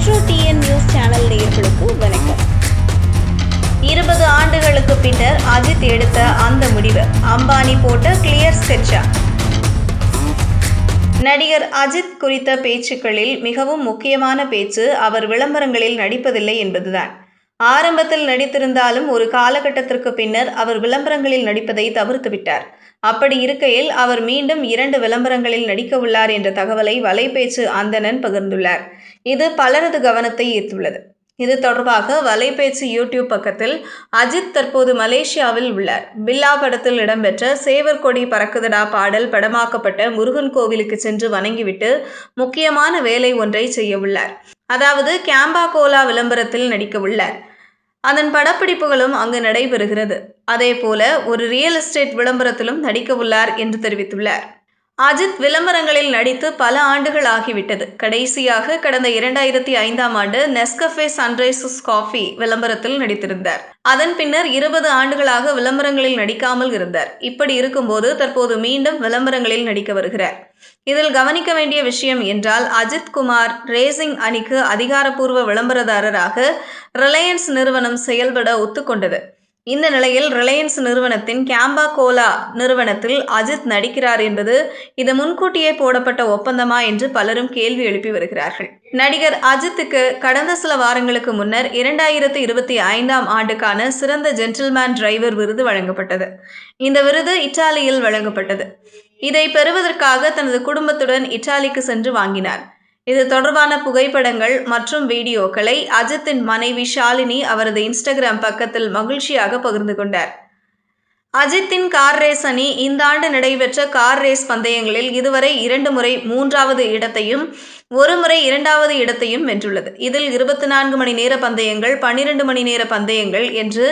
Metro TN news channel நேயர்களுக்கு வணக்கம். இருபது ஆண்டுகளுக்கு பின்னர் அஜித் எடுத்த அந்த முடிவு. அம்பானி போட்ட கிளியர் ஸ்கெட்சா நடிகர் அஜித் குறித்த பேச்சுக்களில் மிகவும் முக்கியமான பேச்சு அவர் விளம்பரங்களில் நடிப்பதில்லை என்பதுதான். ஆரம்பத்தில் நடித்திருந்தாலும் ஒரு காலகட்டத்திற்கு பின்னர் அவர் விளம்பரங்களில் நடிப்பதை தவிர்த்துவிட்டார். அப்படி இருக்கையில் அவர் மீண்டும் இரண்டு விளம்பரங்களில் நடிக்க உள்ளார் என்ற தகவலை வலைபேச்சு அந்தணன் பகிர்ந்துள்ளார். இது பலரது கவனத்தை ஈர்த்துள்ளது. இது தொடர்பாக வலைபேச்சு யூடியூப் பக்கத்தில் அஜித் தற்போது மலேசியாவில் உள்ளார். பில்லா படத்தில் இடம்பெற்ற சேவர்கொடி பறக்குதடா பாடல் படமாக்கப்பட்ட முருகன் கோவிலுக்கு சென்று வணங்கிவிட்டு முக்கியமான வேலை ஒன்றை செய்ய உள்ளார். அதாவது கேம்பா கோலா விளம்பரத்தில் நடிக்க உள்ளார். அதன் படப்பிடிப்புகளும் அங்கு நடைபெறுகிறது. அதேபோல ஒரு ரியல் எஸ்டேட் விளம்பரத்திலும் நடிக்க உள்ளார் என்று தெரிவித்துள்ளார். அஜித் விளம்பரங்களில் நடித்து பல ஆண்டுகள் ஆகிவிட்டது. கடைசியாக கடந்த இரண்டாயிரத்தி ஐந்தாம் ஆண்டு நெஸ்கஃபே சன்ரைசஸ் காஃபி விளம்பரத்தில் நடித்திருந்தார். அதன் பின்னர் இருபது ஆண்டுகளாக விளம்பரங்களில் நடிக்காமல் இருந்தார். இப்படி இருக்கும்போது தற்போது மீண்டும் விளம்பரங்களில் நடிக்க வருகிறார். இதில் கவனிக்க வேண்டிய விஷயம் என்றால் அஜித் குமார் ரேசிங் அணிக்கு அதிகாரப்பூர்வ விளம்பரதாரராக ரிலையன்ஸ் நிறுவனம் செயல்பட ஒத்துக்கொண்டது. இந்த நிலையில் ரிலையன்ஸ் நிறுவனத்தின் கேம்பா கோலா நிறுவனத்தில் அஜித் நடிக்கிறார் என்பது இது முன்கூட்டியே போடப்பட்ட ஒப்பந்தமா என்று பலரும் கேள்வி எழுப்பி வருகிறார்கள். நடிகர் அஜித்துக்கு கடந்த சில வாரங்களுக்கு முன்னர் இரண்டாயிரத்து இருபத்தி ஐந்தாம் ஆண்டுக்கான சிறந்த ஜென்டில்மேன் டிரைவர் விருது வழங்கப்பட்டது. இந்த விருது இத்தாலியில் வழங்கப்பட்டது. இதை பெறுவதற்காக தனது குடும்பத்துடன் இத்தாலிக்கு சென்று வாங்கினார். இது தொடர்பான புகைப்படங்கள் மற்றும் வீடியோக்களை அஜித்தின் மனைவி ஷாலினி அவரது இன்ஸ்டாகிராம் பக்கத்தில் மகிழ்ச்சியாக பகிர்ந்து கொண்டார். அஜித்தின் கார் ரேஸ் அணி இந்த ஆண்டு நடைபெற்ற கார் ரேஸ் பந்தயங்களில் இதுவரை இரண்டு முறை மூன்றாவது இடத்தையும் ஒரு முறை இரண்டாவது இடத்தையும் வென்றுள்ளது. இதில் இருபத்தி நான்கு மணி நேர பந்தயங்கள் பன்னிரண்டு மணி நேர பந்தயங்கள் என்று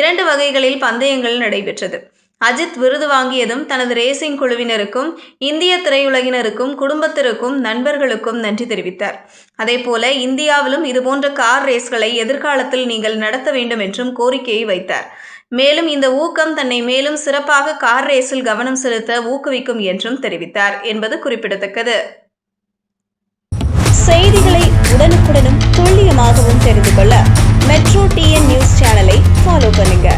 இரண்டு வகைகளில் பந்தயங்கள் நடைபெற்றது. அஜித் விருது வாங்கியதும் தனது ரேசிங் குழுவினருக்கும் இந்திய திரையுலகினருக்கும் குடும்பத்திற்கும் நண்பர்களுக்கும் நன்றி தெரிவித்தார். அதேபோல இந்தியாவிலும் இதுபோன்ற கார் ரேஸ்களை எதிர்காலத்தில் நீங்கள் நடத்த வேண்டும் என்றும் கோரிக்கையை வைத்தார். மேலும் இந்த ஊக்கம் தன்னை மேலும் சிறப்பாக கார் ரேஸில் கவனம் செலுத்த ஊக்குவிக்கும் என்றும் தெரிவித்தார் என்பது குறிப்பிடத்தக்கது. செய்திகளை உடனுக்குடனும் துல்லியமாகவும் தெரிந்து கொள்ள மெட்ரோ டிஎன் நியூஸ் சேனலை ஃபாலோ பண்ணுங்க.